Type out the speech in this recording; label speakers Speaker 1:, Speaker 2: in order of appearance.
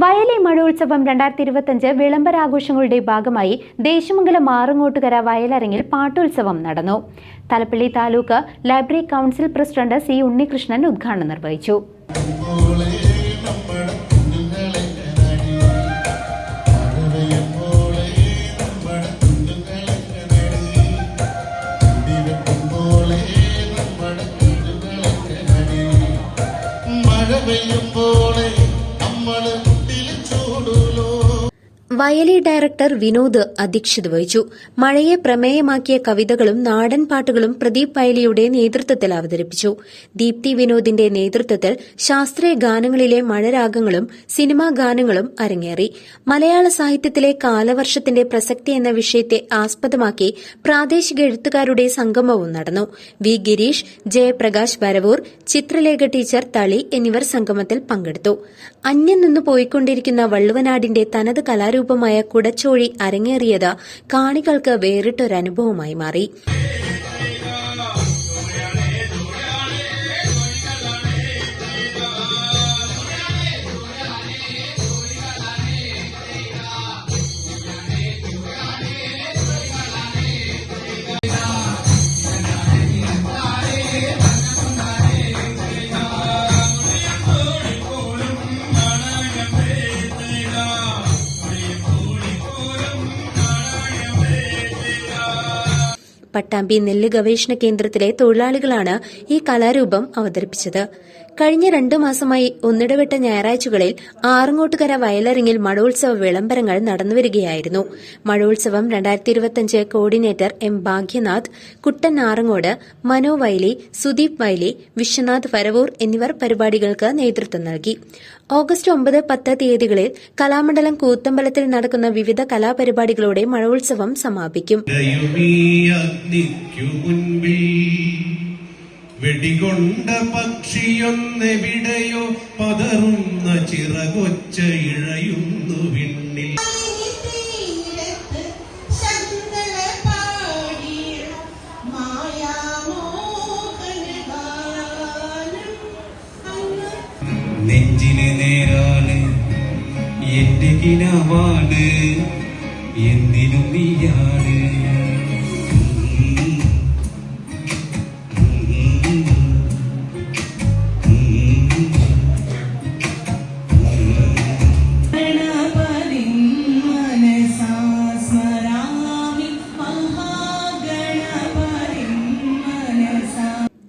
Speaker 1: വയലി മഴോത്സവം രണ്ടായിരത്തി ഇരുപത്തഞ്ച് വിളംബരാഘോഷങ്ങളുടെ ഭാഗമായി ദേശമംഗലം ആറുങ്ങോട്ടുകര വയലരങ്ങിൽ പാട്ടോത്സവം നടന്നു. Thalappilly taluk library council president C Unnikrishnan ഉദ്ഘാടനം നിർവഹിച്ചു.
Speaker 2: നമ്മുടെ കുഞ്ഞുങ്ങളെ
Speaker 3: വയലി ഡയറക്ടർ വിനോദ് അധ്യക്ഷത വഹിച്ചു. മഴയെ പ്രമേയമാക്കിയ കവിതകളും നാടൻ പാട്ടുകളും പ്രദീപ് വയലിയുടെ നേതൃത്വത്തിൽ അവതരിപ്പിച്ചു. ദീപ്തി വിനോദിന്റെ നേതൃത്വത്തിൽ ശാസ്ത്രീയ ഗാനങ്ങളിലെ മഴരാഗങ്ങളും സിനിമാ ഗാനങ്ങളും അരങ്ങേറി. മലയാള സാഹിത്യത്തിലെ കാലവർഷത്തിന്റെ പ്രസക്തി എന്ന വിഷയത്തെ ആസ്പദമാക്കി പ്രാദേശിക എഴുത്തുകാരുടെ സംഗമവും നടന്നു. വി ഗിരീഷ് ജയപ്രകാശ് വരവൂർ ചിത്രലേഖ ടീച്ചർ തളി എന്നിവർ സംഗമത്തിൽ പങ്കെടുത്തു. അന്യം നിന്ന് പോയിക്കൊണ്ടിരിക്കുന്ന വള്ളുവനാടിന്റെ തനത് കലാരൂപമായ കുടച്ചോഴി അരങ്ങേറിയത് കാണികൾക്ക് വേറിട്ടൊരനുഭവമായി മാറി. പട്ടാമ്പി നെല്ല് ഗവേഷണ കേന്ദ്രത്തിലെ തൊഴിലാളികളാണ് ഈ കലാരൂപം അവതരിപ്പിച്ചത്. കഴിഞ്ഞ രണ്ടു മാസമായി ഒന്നിടവിട്ട ഞായറാഴ്ചകളിൽ ആറങ്ങോട്ടുകര വയലറിങ്ങിൽ മഴോത്സവ വിളംബരങ്ങൾ നടന്നുവരികയായിരുന്നു. മഴോത്സവം രണ്ടായിരത്തി ഇരുപത്തിയഞ്ച് കോർഡിനേറ്റർ എം ഭാഗ്യനാഥ് കുട്ടൻ ആറങ്ങോട് മനോ വൈലി സുദീപ് വൈലി വിശ്വനാഥ് വരവൂർ എന്നിവർ പരിപാടികൾക്ക് നേതൃത്വം നൽകി. ഓഗസ്റ്റ് ഒമ്പത് പത്ത് തീയതികളിൽ കലാമണ്ഡലം കൂത്തമ്പലത്തിൽ നടക്കുന്ന വിവിധ കലാപരിപാടികളോടെ മഴോത്സവം സമാപിക്കും.
Speaker 4: വെടികൊണ്ട പക്ഷിയൊന്നെവിടെയോ പതറുന്ന ചിറകൊച്ച ഇഴയുന്നു വിണ്ണിൽ. നെഞ്ചിനെ നേരാണ് എന്റെ കിനാവാണ് എന്തിനും നീയാണ്.